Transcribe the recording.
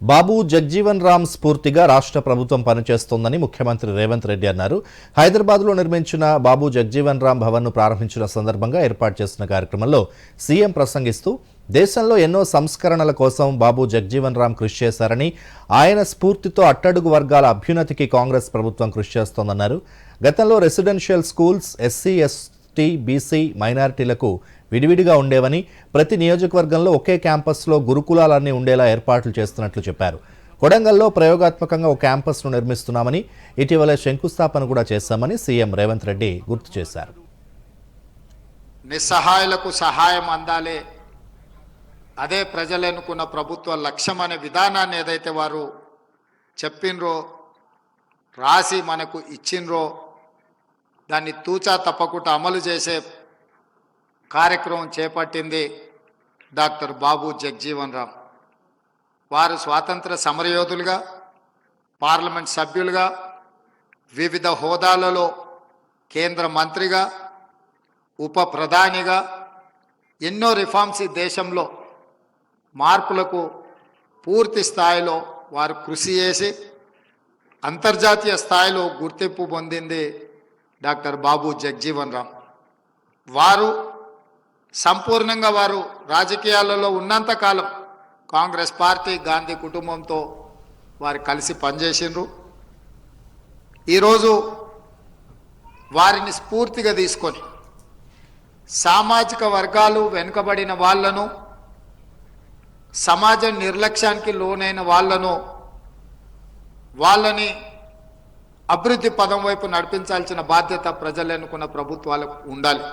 బాబు జగ్జీవన్ రామ్ స్ఫూర్తిగా రాష్ట్ర ప్రభుత్వం పనిచేస్తోందని ముఖ్యమంత్రి రేవంత్ రెడ్డి అన్నారు. హైదరాబాద్లో నిర్మించిన బాబు జగ్జీవన్ రామ్ భవన్ను ప్రారంభించిన సందర్భంగా ఏర్పాటు చేసిన కార్యక్రమంలో సీఎం ప్రసంగిస్తూ దేశంలో ఎన్నో సంస్కరణల కోసం బాబు జగ్జీవన్ రామ్ కృషి చేశారని ఆయన స్ఫూర్తితో అట్టడుగు వర్గాల అభ్యున్నతికి కాంగ్రెస్ ప్రభుత్వం కృషి చేస్తోందన్నారు. గతంలో residential schools SC ST BC మైనారిటీలకు విడివిడిగా ఉండేవని ప్రతి నియోజకవర్గంలో ఒకే క్యాంపస్లో గురుకులాలన్నీ ఉండేలా ఏర్పాట్లు చేస్తున్నట్లు చెప్పారు. కొడంగల్లో ప్రయోగాత్మకంగా ఒక క్యాంపస్ను నిర్మిస్తున్నామని ఇటీవల శంకుస్థాపన కూడా చేశామని సీఎం రేవంత్ రెడ్డి గుర్తు చేశారు. నిస్సహాయులకు సహాయం అందాలే. అదే ప్రజలనుకున్న ప్రభుత్వ లక్ష్యం అనే విధానాన్ని ఏదైతే వారు చెప్పినరో రాసి మనకు ఇచ్చిండ్రో దాన్ని తూచా తప్పకుండా అమలు చేసే కార్యక్రమం చేపట్టింది డాక్టర్ బాబు జగ్జీవన్ రామ్. వారు స్వాతంత్ర సమరయోధులుగా పార్లమెంట్ సభ్యులుగా వివిధ హోదాలలో కేంద్ర మంత్రిగా ఉప ప్రధానిగా ఎన్నో రిఫార్మ్స్ ఈ దేశంలో మార్పులకు పూర్తి స్థాయిలో వారు కృషి చేసి అంతర్జాతీయ స్థాయిలో గుర్తింపు పొందింది డాక్టర్ బాబు జగ్జీవన్ రామ్. వారు సంపూర్ణంగా వారు రాజకీయాలలో ఉన్నంతకాలం కాంగ్రెస్ పార్టీ గాంధీ కుటుంబంతో వారు కలిసి పనిచేసిండ్రు. ఈరోజు వారిని స్ఫూర్తిగా తీసుకొని సామాజిక వర్గాలు వెనుకబడిన వాళ్ళను సమాజ నిర్లక్ష్యానికి లోనైన వాళ్ళను వాళ్ళని అభివృద్ధి పదం వైపు నడిపించాల్సిన బాధ్యత ప్రజలు ఎన్నుకున్న ప్రభుత్వాలకు ఉండాలి.